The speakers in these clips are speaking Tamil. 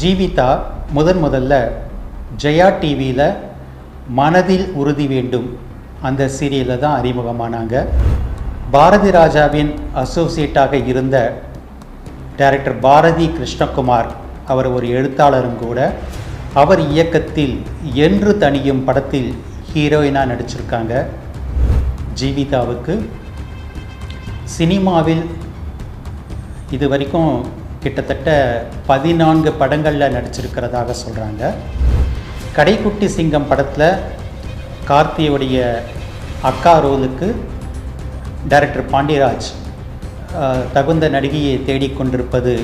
ஜீவிதா முதன் முதல்ல ஜெயா டிவியில் மனதில் உறுதி வேண்டும். அந்த சீரியலில் தான் அறிமுகமானாங்க. பாரதி ராஜாவின் அசோசியேட்டாக இருந்த டைரக்டர் பாரதி கிருஷ்ணகுமார் அவர் ஒரு எழுத்தாளரும் கூட. அவர் இயக்கத்தில் என்று தனியும் படத்தில் ஹீரோயினாக நடிச்சிருக்காங்க. ஜீவிதாவுக்கு. சினிமாவில் இது வரைக்கும் கிட்டத்தட்ட பதினான்கு படங்களில் நடிச்சிருக்கிறதாக சொல்கிறாங்க கடைக்குட்டி சிங்கம் படத்தில் கார்த்தியுடைய அக்கா ரோலுக்கு டைரக்டர் பாண்டியராஜ் தகுந்த நடிகையை தேடிக்கொண்டிருப்பது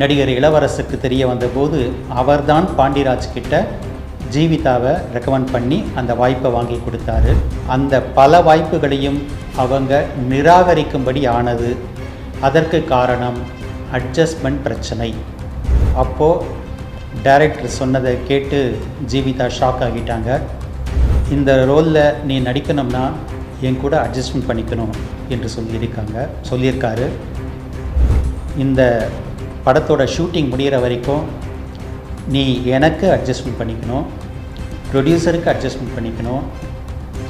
நடிகர் இளவரசுக்கு தெரிய வந்தபோது அவர்தான் பாண்டியராஜ் கிட்ட ஜீவிதாவை ரெக்கமெண்ட் பண்ணி அந்த வாய்ப்பை வாங்கி கொடுத்தாரு. அந்த பல வாய்ப்புகளையும் அவங்க நிராகரிக்கும்படி ஆனது. அதற்கு காரணம் அட்ஜஸ்ட்மெண்ட் பிரச்சனை. அப்போது டைரக்டர் சொன்னதை கேட்டு ஜீவிதா ஷாக் ஆகிட்டாங்க. இந்த ரோலில் நீ நடிக்கணும்னா என் கூட அட்ஜஸ்ட்மெண்ட் பண்ணிக்கணும் என்று சொல்லியிருக்காங்க. சொல்லியிருக்காரு. இந்த படத்தோட ஷூட்டிங் முடிகிற வரைக்கும் நீ எனக்கு அட்ஜஸ்ட்மெண்ட் பண்ணிக்கணும். ப்ரொடியூசருக்கு அட்ஜஸ்ட்மெண்ட் பண்ணிக்கணும்.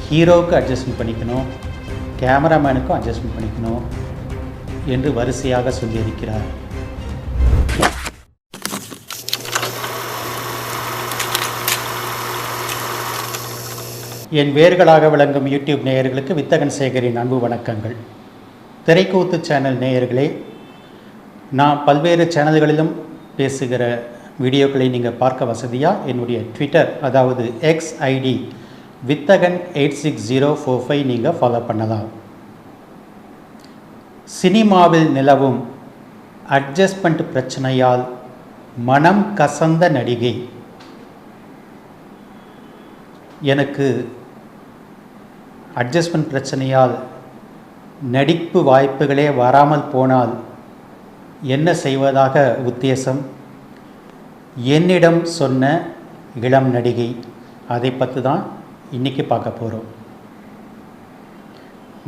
ஹீரோவுக்கு அட்ஜஸ்ட்மெண்ட் பண்ணிக்கணும். கேமராமேனுக்கும் அட்ஜஸ்ட்மெண்ட் பண்ணிக்கணும். என்று வரிசையாக சொல்லியிருக்கிறார். என் வேர்களாக விளங்கும் யூடியூப் நேயர்களுக்கு வித்தகன் சேகரின் அன்பு வணக்கங்கள். திரைக்கூத்து சேனல் நேயர்களே நான் பல்வேறு சேனல்களிலும் பேசுகிற வீடியோக்களை நீங்கள் பார்க்க வசதியாக என்னுடைய ட்விட்டர் அதாவது X ID Vithagan eight six zero four five நீங்கள் ஃபாலோ பண்ணலாம். சினிமாவில் நிலவும் அட்ஜஸ்ட்மெண்ட் பிரச்சனையால் மனம் கசந்த நடிகை. எனக்கு அட்ஜஸ்ட்மெண்ட் பிரச்சனையால் நடிப்பு வாய்ப்புகளே வராமல் போனால் என்ன செய்வதாக உத்தேசம்? என்னிடம் சொன்ன இளம் நடிகை. அதை பற்றி தான் இன்றைக்கி பார்க்க போகிறோம்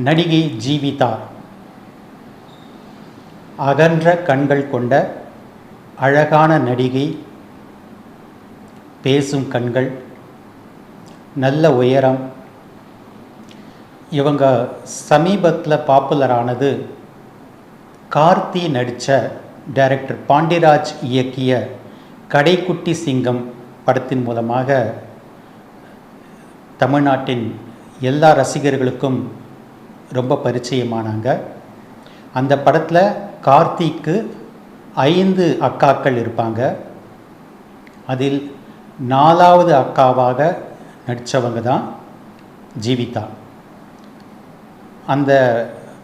நடிகை ஜீவிதா. அகன்ற கண்கள் கொண்ட அழகான நடிகை பேசும் கண்கள் நல்ல உயரம். இவங்க சமீபத்தில் பாப்புலர் ஆனது கார்த்தி நடித்த டைரக்டர் பாண்டியராஜ் இயக்கிய கடைக்குட்டி சிங்கம் படத்தின் மூலமாக தமிழ்நாட்டின் எல்லா ரசிகர்களுக்கும் ரொம்ப பரிச்சயமானாங்க. அந்த படத்தில் கார்த்திக்கு ஐந்து அக்காக்கள் இருப்பாங்க. அதில் நாலாவது அக்காவாக நடித்தவங்க தான் ஜீவிதா. அந்த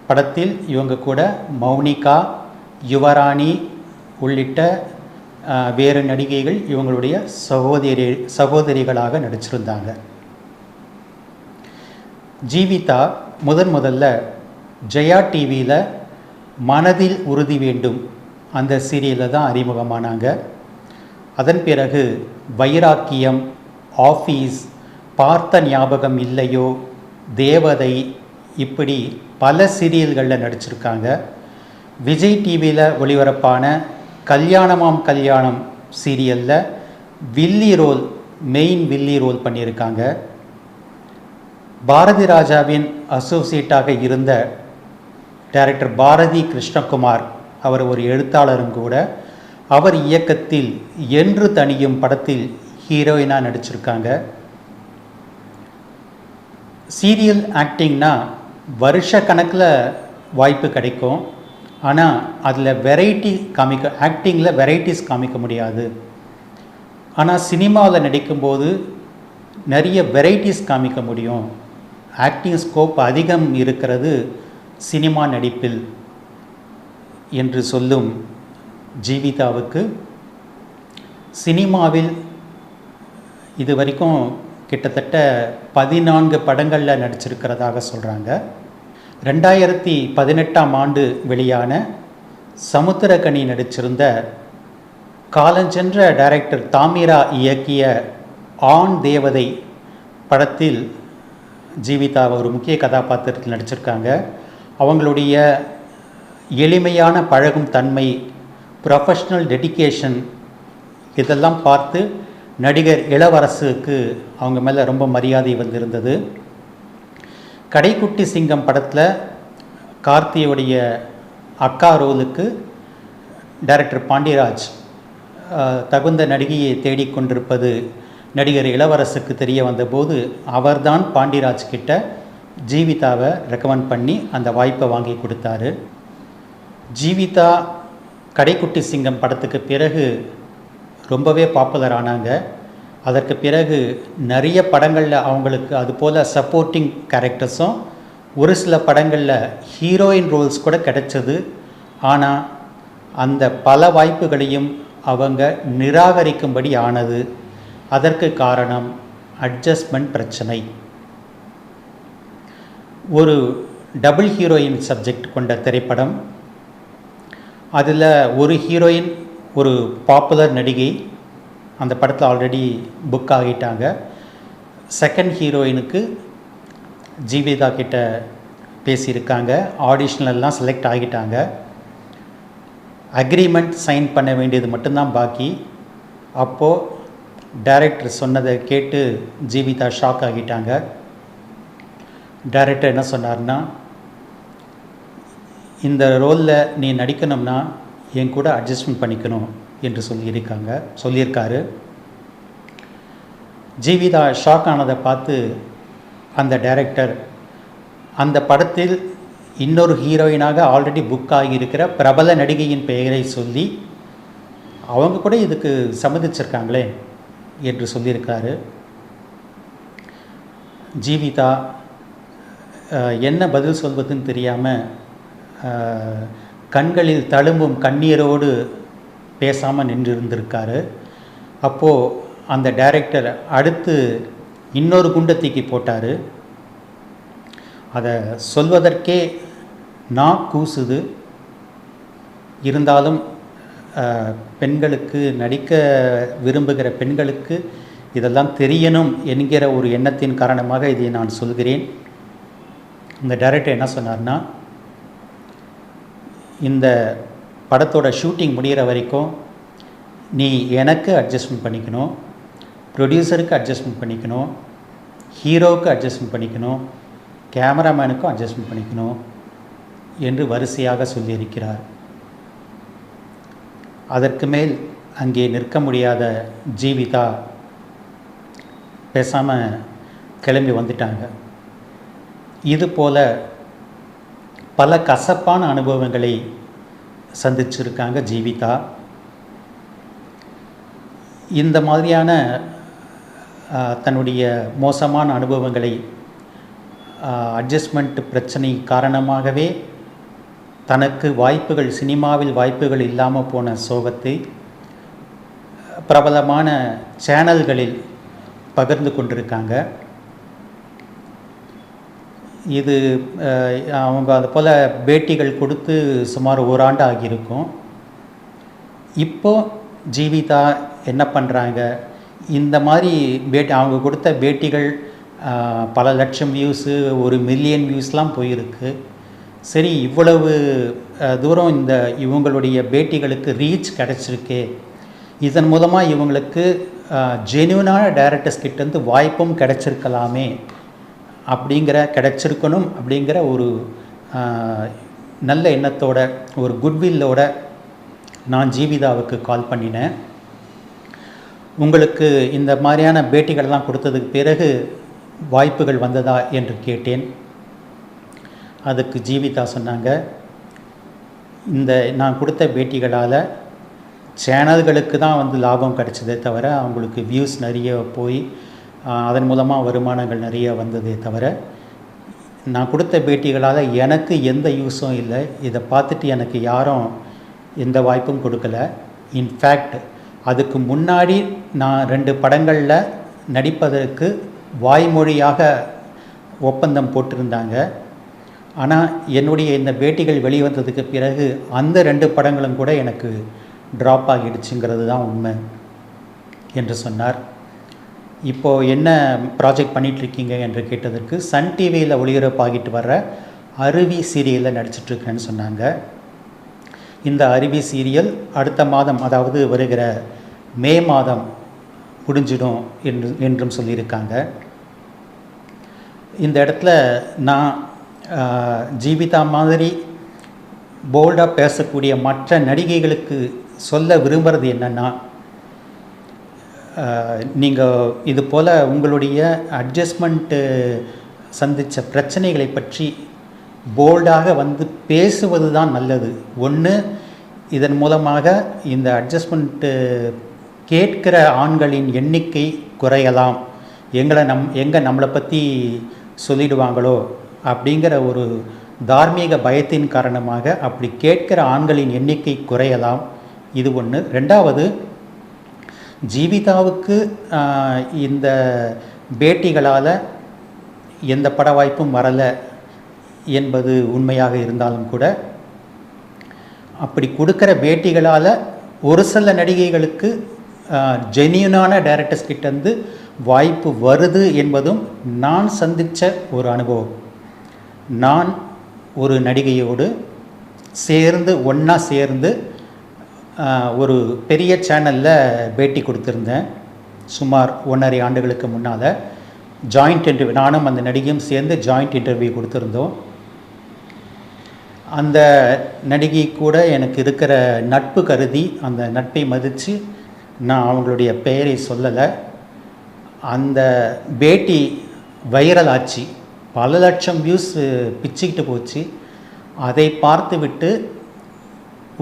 படத்தில் இவங்க கூட மௌனிகா யுவராணி உள்ளிட்ட வேறு நடிகைகள் இவங்களுடைய சகோதரி சகோதரிகளாக நடிச்சிருந்தாங்க. ஜீவிதா முதன் முதல்ல ஜெயா டிவியில் மனதில் உறுதி வேண்டும். அந்த சீரியலில் தான் அறிமுகமானாங்க. அதன் பிறகு வைராக்கியம் ஆஃபீஸ் பார்த்த ஞாபகம் இல்லையோ தேவதை இப்படி பல சீரியல்களில் நடிச்சிருக்காங்க. விஜய் டிவியில் ஒளிபரப்பான கல்யாணமாம் கல்யாணம் சீரியலில் வில்லி ரோல் மெயின் வில்லி ரோல் பண்ணியிருக்காங்க. பாரதி ராஜாவின் அசோசியேட்டாக இருந்த டைரக்டர் பாரதி கிருஷ்ணகுமார் அவர் ஒரு எழுத்தாளரும் கூட அவர் இயக்கத்தில் என்று தனியும் படத்தில் ஹீரோயினாக நடிச்சிருக்காங்க. சீரியல் ஆக்டிங்னா வருஷ கணக்கில் வாய்ப்பு கிடைக்கும். ஆனால் அதில் வெரைட்டி காமிக்க ஆக்டிங்கில் வெரைட்டிஸ் காமிக்க முடியாது. ஆனால் சினிமாவில் நடிக்கும்போது நிறைய வெரைட்டிஸ் காமிக்க முடியும். ஆக்டிங் ஸ்கோப் அதிகம் இருக்கிறது சினிமா நடிப்பில் என்று சொல்லும் ஜீவிதாவுக்கு சினிமாவில் இது வரைக்கும் கிட்டத்தட்ட பதினான்கு படங்களில் நடிச்சிருக்கிறதாக சொல்கிறாங்க ரெண்டாயிரத்தி பதினெட்டாம் ஆண்டு வெளியான சமுத்திரக்கனி நடிச்சிருந்த காலஞ்சென்ற டைரக்டர் தாமிரா இயக்கிய ஆண் தேவதை படத்தில் ஜீவிதா ஒரு முக்கிய கதாபாத்திரத்தில் நடிச்சிருக்காங்க. அவங்களுடைய எளிமையான பழகும் தன்மை ப்ரொஃபஷ்னல் டெடிகேஷன் இதெல்லாம் பார்த்து நடிகர் இளவரசுக்கு அவங்க மேலே ரொம்ப மரியாதை வந்திருந்தது. கடைக்குட்டி சிங்கம் படத்தில் கார்த்தியுடைய அக்கா ரோலுக்கு டைரக்டர் பாண்டியராஜ் தகுந்த நடிகையை தேடிக்கொண்டிருப்பது நடிகர் இளவரசுக்கு தெரிய வந்தபோது அவர்தான் பாண்டியராஜ் கிட்ட ஜீவிதாவை ரெக்கமெண்ட் பண்ணி அந்த வாய்ப்பை வாங்கி கொடுத்தாரு. ஜீவிதா கடைக்குட்டி சிங்கம் படத்துக்கு பிறகு ரொம்பவே பாப்புலர் ஆனாங்க. அதற்கு பிறகு நிறைய படங்களில் அவங்களுக்கு அதுபோல் சப்போர்ட்டிங் கேரக்டர்ஸும் ஒரு சில படங்களில் ஹீரோயின் ரோல்ஸ் கூட கிடைச்சது. ஆனால் அந்த பல வாய்ப்புகளையும் அவங்க நிராகரிக்கும்படி ஆனது. அதற்கு காரணம் அட்ஜஸ்ட்மெண்ட் பிரச்சனை. ஒரு டபுள் ஹீரோயின் சப்ஜெக்ட் கொண்ட திரைப்படம். அதில் ஒரு ஹீரோயின் ஒரு பாப்புலர் நடிகை அந்த படத்தில் ஆல்ரெடி புக் ஆகிட்டாங்க. செகண்ட் ஹீரோயினுக்கு ஜீவிதா கிட்ட பேசியிருக்காங்க. ஆடிஷனெல்லாம் செலக்ட் ஆகிட்டாங்க. அக்ரிமெண்ட் சைன் பண்ண வேண்டியது மட்டும்தான் பாக்கி. அப்போது டைரக்டர் சொன்னதை கேட்டு ஜீவிதா ஷாக் ஆகிட்டாங்க. டைரக்டர் என்ன சொன்னார்னா இந்த ரோலில் நீ நடிக்கணும்னா என் கூட அட்ஜஸ்ட்மெண்ட் பண்ணிக்கணும் என்று சொல்லியிருக்காங்க சொல்லியிருக்காரு. ஜீவிதா ஷாக் ஆனதை பார்த்து அந்த டைரக்டர் அந்த படத்தில் இன்னொரு ஹீரோயினாக ஆல்ரெடி புக் ஆகியிருக்கிற பிரபல நடிகையின் பெயரை சொல்லி அவங்க கூட இதுக்கு சம்மதிச்சிருக்காங்களே என்று சொல்லியிருக்காரு. ஜீவிதா என்ன பதில் சொல்வதுன்னு தெரியாமல் கண்களில் தழும்பும் கண்ணீரோடு பேசாமல் நின்றிருந்திருக்காரு. அப்போது அந்த டைரக்டர் அடுத்து இன்னொரு குண்டத்தைக்கு போட்டார். அதை சொல்வதற்கே நான் கூசுது. இருந்தாலும் பெண்களுக்கு நடிக்க விரும்புகிற பெண்களுக்கு இதெல்லாம் தெரியணும் என்கிற ஒரு எண்ணத்தின் காரணமாக இதை நான் சொல்கிறேன். இந்த டைரக்டர் என்ன சொன்னார்னா இந்த படத்தோட ஷூட்டிங் முடிகிற வரைக்கும் நீ எனக்கு அட்ஜஸ்ட்மெண்ட் பண்ணிக்கணும் ப்ரொடியூசருக்கு அட்ஜஸ்ட்மெண்ட் பண்ணிக்கணும் ஹீரோவுக்கு அட்ஜஸ்ட்மெண்ட் பண்ணிக்கணும் கேமராமேனுக்கும் அட்ஜஸ்ட்மெண்ட் பண்ணிக்கணும் என்று வரிசையாக சொல்லியிருக்கிறார். அதற்கு மேல் அங்கே நிற்க முடியாத ஜீவிதா பேசாமல் கிளம்பி வந்துட்டாங்க. இதுபோல் பல கசப்பான அனுபவங்களை சந்திச்சிருக்காங்க ஜீவிதா. இந்த மாதிரியான தன்னுடைய மோசமான அனுபவங்களை அட்ஜஸ்ட்மெண்ட் பிரச்சனை காரணமாகவே தனக்கு வாய்ப்புகள் சினிமாவில் வாய்ப்புகள் இல்லாமல் போன சோகத்தை பிரபலமான சேனல்களில் பகிர்ந்து கொண்டிருக்காங்க. இது அவங்க அது போல் பேட்டிகள் கொடுத்து சுமார் ஓராண்டு ஆகியிருக்கும். இப்போ ஜீவிதா என்ன பண்ணுறாங்க இந்த மாதிரி பேட்டி அவங்க கொடுத்த பேட்டிகள் பல லட்சம் வியூஸு ஒரு மில்லியன் வியூஸ்லாம் போயிருக்கு. சரி இவ்வளவு தூரம் இந்த இவங்களுடைய பேட்டிகளுக்கு ரீச் கிடச்சிருக்கே. இதன் மூலமாக இவங்களுக்கு ஜென்யூனான டைரக்டர்ஸ் கிட்டேருந்து வாய்ப்பும் கிடச்சிருக்கலாமே. அப்படிங்கிற கிடச்சிருக்கணும் அப்படிங்கிற ஒரு நல்ல எண்ணத்தோட ஒரு குட்வில்லோட நான் ஜீவிதாவுக்கு கால் பண்ணினேன். உங்களுக்கு இந்த மாதிரியான பேட்டிகள்லாம் கொடுத்ததுக்கு பிறகு வாய்ப்புகள் வந்ததா என்று கேட்டேன். அதுக்கு ஜீவிதா சொன்னாங்க இந்த நான் கொடுத்த பேட்டிகளால் சேனல்களுக்கு தான் வந்து லாபம் கிடச்சதே தவிர அவங்களுக்கு வியூஸ் நிறைய போய் அதன் மூலமாக வருமானங்கள் நிறைய வந்ததே தவிர நான் கொடுத்த பேட்டிகளால் எனக்கு எந்த யூஸும் இல்லை. இதை பார்த்துட்டு எனக்கு யாரும் எந்த வாய்ப்பும் கொடுக்கல. இன்ஃபேக்ட் அதுக்கு முன்னாடி நான் ரெண்டு படங்களில் நடிப்பதற்கு வாய்மொழியாக ஒப்பந்தம் போட்டிருந்தாங்க. ஆனால் என்னுடைய இந்த பேட்டிகள் வெளிவந்ததுக்கு பிறகு அந்த ரெண்டு படங்களும் கூட எனக்கு ட்ராப் ஆகிடுச்சுங்கிறது தான் உண்மை என்று சொன்னார். இப்போது என்ன ப்ராஜெக்ட் பண்ணிகிட்ருக்கீங்க என்று கேட்டதற்கு சன் டிவியில் ஒளிபரப்பாகிட்டு வர்ற அருவி சீரியலில் நடிச்சிட்ருக்கேன்னு சொன்னாங்க. இந்த அருவி சீரியல் அடுத்த மாதம் அதாவது வருகிற மே மாதம் முடிஞ்சிடும் என்று என்றும் சொல்லியிருக்காங்க. இந்த இடத்துல நான் ஜீவிதா மாதிரி போல்டாக பேசக்கூடிய மற்ற நடிகைகளுக்கு சொல்ல விரும்புகிறது என்னென்னா நீங்கள் இது போல் உங்களுடைய அட்ஜஸ்ட்மெண்ட்டு சந்தித்த பிரச்சனைகளை பற்றி போல்டாக வந்து பேசுவது தான் நல்லது. ஒன்று இதன் மூலமாக இந்த அட்ஜஸ்ட்மெண்ட்டு கேட்கிற ஆண்களின் எண்ணிக்கை குறையலாம். எங்களை நம் எங்கே நம்மளை பற்றி சொல்லிடுவாங்களோ அப்படிங்கிற ஒரு தார்மீக பயத்தின் காரணமாக அப்படி கேட்கிற ஆண்களின் எண்ணிக்கை குறையலாம். இது ஒன்று ரெண்டாவது ஜீவிதாவுக்கு இந்த பேட்டிகளால் எந்த பட வாய்ப்பும் வரலை என்பது உண்மையாக இருந்தாலும் கூட அப்படி கொடுக்குற பேட்டிகளால் ஒரு சில நடிகைகளுக்கு ஜெனியூனான டைரக்டர்ஸ் கிட்டேருந்து வாய்ப்பு வருது என்பதும் நான் சந்தித்த ஒரு அனுபவம். நான் ஒரு நடிகையோடு சேர்ந்து ஒன்றா சேர்ந்து ஒரு பெரிய சேனலில் பேட்டி கொடுத்துருந்தேன். சுமார் ஒன்றரை ஆண்டுகளுக்கு முன்னால். ஜாயிண்ட் இன்டர்வியூ நானும் அந்த நடிகையும் சேர்ந்து ஜாயிண்ட் இன்டர்வியூ கொடுத்துருந்தோம். அந்த நடிகை கூட எனக்கு இருக்கிற நட்பு கருதி அந்த நட்பை மதித்து நான் அவங்களுடைய பெயரை சொல்லலை. அந்த பேட்டி வைரல் ஆச்சு. பல லட்சம் வியூஸ் பிச்சுக்கிட்டு போச்சு. அதை பார்த்துவிட்டு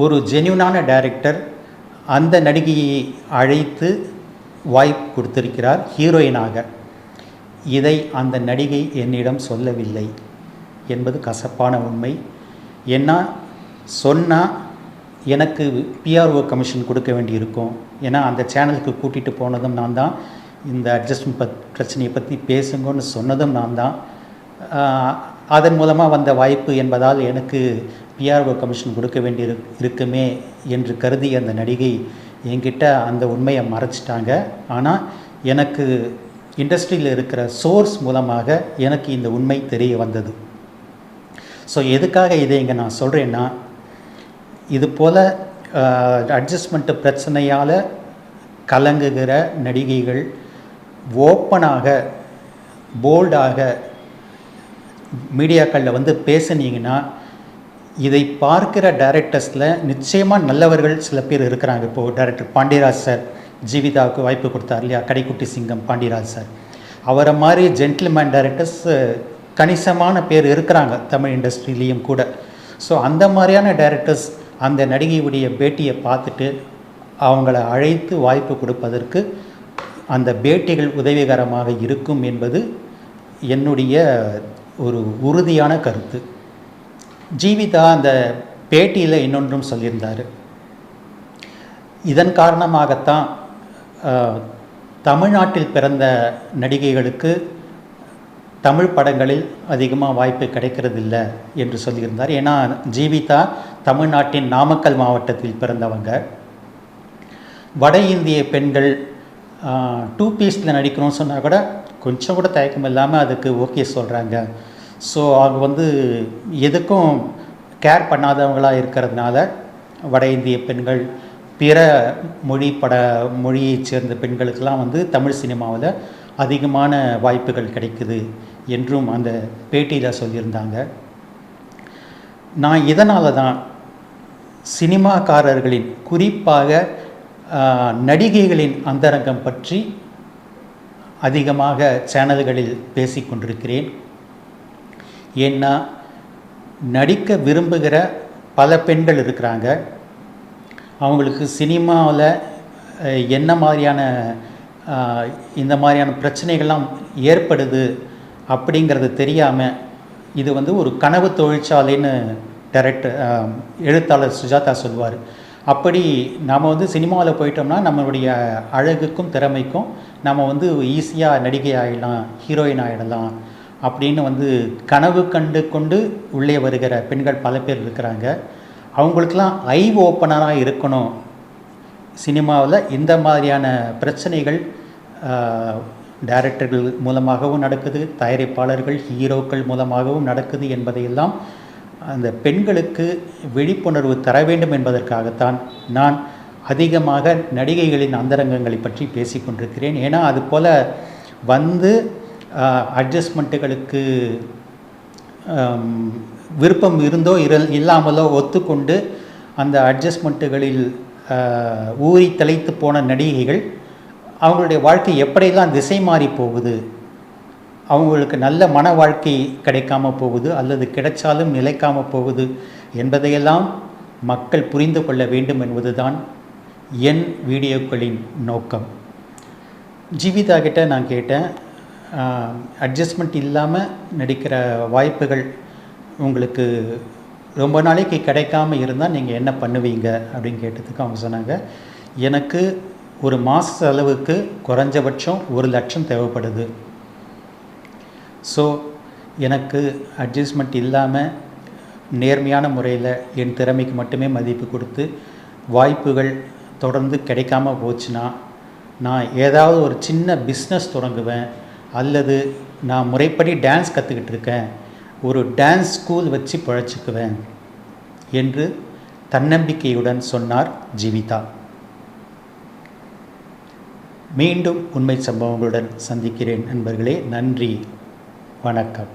ஒரு ஜென்யூனான டைரக்டர் அந்த நடிகையை அழைத்து வாய்ப்பு கொடுத்திருக்கிறார் ஹீரோயினாக இதை அந்த நடிகை என்னிடம் சொல்லவில்லை என்பது கசப்பான உண்மை. ஏன்னா சொன்னால் எனக்கு பிஆர்ஓ கமிஷன் கொடுக்க வேண்டியிருக்கும். ஏன்னா அந்த சேனலுக்கு கூட்டிகிட்டு போனதும் நான் தான். இந்த அட்ஜஸ்ட்மெண்ட் பத் பிரச்சனையை பற்றி பேசுங்கன்னு சொன்னதும் நான் தான். அதன் மூலமாக வந்த வாய்ப்பு என்பதால் எனக்கு பிஆர்ஓ கமிஷன் கொடுக்க வேண்டி இருக்குமே என்று கருதி அந்த நடிகை என்கிட்ட அந்த உண்மையை மறைச்சிட்டாங்க. ஆனால் எனக்கு இண்டஸ்ட்ரியில் இருக்கிற சோர்ஸ் மூலமாக எனக்கு இந்த உண்மை தெரிய வந்தது. ஸோ எதுக்காக இதை இங்கே நான் சொல்கிறேன்னா இது போல் அட்ஜஸ்ட்மெண்ட்டு பிரச்சனையால் கலங்குகிற நடிகைகள் ஓப்பனாக போல்டாக மீடியாக்களில் வந்து பேசுனீங்கன்னா இதை பார்க்கிற டைரக்டர்ஸில் நிச்சயமாக நல்லவர்கள் சில பேர் இருக்கிறாங்க. இப்போது டைரக்டர் பாண்டியராஜ் சார் ஜீவிதாவுக்கு வாய்ப்பு கொடுத்தார் இல்லையா? கடைக்குட்டி சிங்கம் பாண்டியராஜ் சார் அவரை மாதிரி ஜென்டில்மேன் டைரக்டர்ஸ் கணிசமான பேர் இருக்கிறாங்க தமிழ் இண்டஸ்ட்ரியிலையும் கூட. ஸோ அந்த மாதிரியான டைரக்டர்ஸ் அந்த நடிகையுடைய பேட்டியை பார்த்துட்டு அவங்கள அழைத்து வாய்ப்பு கொடுப்பதற்கு அந்த பேட்டிகள் உதவிகரமாக இருக்கும் என்பது என்னுடைய ஒரு உறுதியான கருத்து. ஜீவிதா அந்த பேட்டியில் இன்னொன்றும் சொல்லியிருந்தார். இதன் காரணமாகத்தான் தமிழ்நாட்டில் பிறந்த நடிகைகளுக்கு தமிழ் படங்களில் அதிகமாக வாய்ப்பு கிடைக்கிறதில்ல என்று சொல்லியிருந்தார். ஏன்னா ஜீவிதா தமிழ்நாட்டின் நாமக்கல் மாவட்டத்தில் பிறந்தவங்க. வட இந்திய பெண்கள் டூ பீஸில் நடிக்கணும்னு சொன்னால் கூட கொஞ்சம் கூட தயக்கம் இல்லாமல் அதுக்கு ஓகே சொல்கிறாங்க ஸோ அவங்க வந்து எதுக்கும் கேர் பண்ணாதவங்களாக இருக்கிறதுனால வட இந்திய பெண்கள் பிற மொழி பட மொழியைச் சேர்ந்த பெண்களுக்கெல்லாம் வந்து தமிழ் சினிமாவில் அதிகமான வாய்ப்புகள் கிடைக்குது என்றும் அந்த பேட்டியில் சொல்லியிருந்தாங்க. நான் இதனால தான் சினிமாக்காரர்களின் குறிப்பாக நடிகைகளின் அந்தரங்கம் பற்றி அதிகமாக சேனல்களில் பேசிக்கொண்டிருக்கிறேன் ஏன்னா நடிக்க விரும்புகிற பல பெண்கள் இருக்கிறாங்க. அவங்களுக்கு சினிமாவில் என்ன மாதிரியான இந்த மாதிரியான பிரச்சனைகள்லாம் ஏற்படுது அப்படிங்கிறது தெரியாமல் இது வந்து ஒரு கனவு தொழிற்சாலைன்னு டைரக்டர் எழுத்தாளர் சுஜாதா சொல்வார் அப்படி நாம் வந்து சினிமாவில் போயிட்டோம்னா நம்மளுடைய அழகுக்கும் திறமைக்கும் நம்ம வந்து ஈஸியாக நடிகை ஆகிடலாம் ஹீரோயின் ஆகிடலாம் அப்படின்னு வந்து கனவு கண்டு கொண்டு உள்ளே வருகிற பெண்கள் பல பேர் இருக்கிறாங்க. அவங்களுக்கெல்லாம் ஐ ஓப்பனராக இருக்கணும். சினிமாவில் இந்த மாதிரியான பிரச்சனைகள் டைரக்டர்கள் மூலமாகவும் நடக்குது தயாரிப்பாளர்கள் ஹீரோக்கள் மூலமாகவும் நடக்குது என்பதையெல்லாம் அந்த பெண்களுக்கு விழிப்புணர்வு தர வேண்டும் என்பதற்காகத்தான் நான் அதிகமாக நடிகைகளின் அந்தரங்கங்களை பற்றி பேசிக்கொண்டிருக்கிறேன் ஏன்னா அது போல் வந்து அட்ஜஸ்ட்மெண்ட்டுகளுக்கு விருப்பம் இருந்தோ இர இல்லாமலோ ஒத்துக்கொண்டு அந்த அட்ஜஸ்ட்மெண்ட்டுகளில் ஊறி தலைத்து போன நடிகைகள் அவங்களுடைய வாழ்க்கை எப்படியெல்லாம் திசை மாறி போகுது அவங்களுக்கு நல்ல மன வாழ்க்கை கிடைக்காம போகுது அல்லது கிடைச்சாலும் நிலைக்காம போகுது என்பதையெல்லாம் மக்கள் புரிந்து கொள்ள வேண்டும் என்பதுதான் என் வீடியோக்களின் நோக்கம். ஜீவிதா கிட்ட நான் கேட்டேன் அட்ஜஸ்ட்மெண்ட் இல்லாமல் நடிக்கிற வாய்ப்புகள் உங்களுக்கு ரொம்ப நாளைக்கு கிடைக்காம இருந்தால் நீங்கள் என்ன பண்ணுவீங்க அப்படின்னு கேட்டதுக்கு அவங்க சொன்னாங்க எனக்கு ஒரு மாத செலவுக்கு குறைஞ்சபட்சம் ஒரு லட்சம் தேவைப்படுது. ஸோ எனக்கு அட்ஜஸ்ட்மெண்ட் இல்லாமல் நேர்மையான முறையில் என் திறமைக்கு மட்டுமே மதிப்பு கொடுத்து வாய்ப்புகள் தொடர்ந்து கிடைக்காம போச்சுன்னா நான் ஏதாவது ஒரு சின்ன பிஸ்னஸ் தொடங்குவேன் அல்லது நான் முறைப்படி டான்ஸ் கற்றுக்கிட்டு இருக்கேன். ஒரு டான்ஸ் ஸ்கூல் வச்சு பிழைச்சிக்குவேன் என்று தன்னம்பிக்கையுடன் சொன்னார் ஜீவிதா. மீண்டும் உண்மை சம்பவங்களுடன் சந்திக்கிறேன் நண்பர்களே நன்றி வணக்கம்.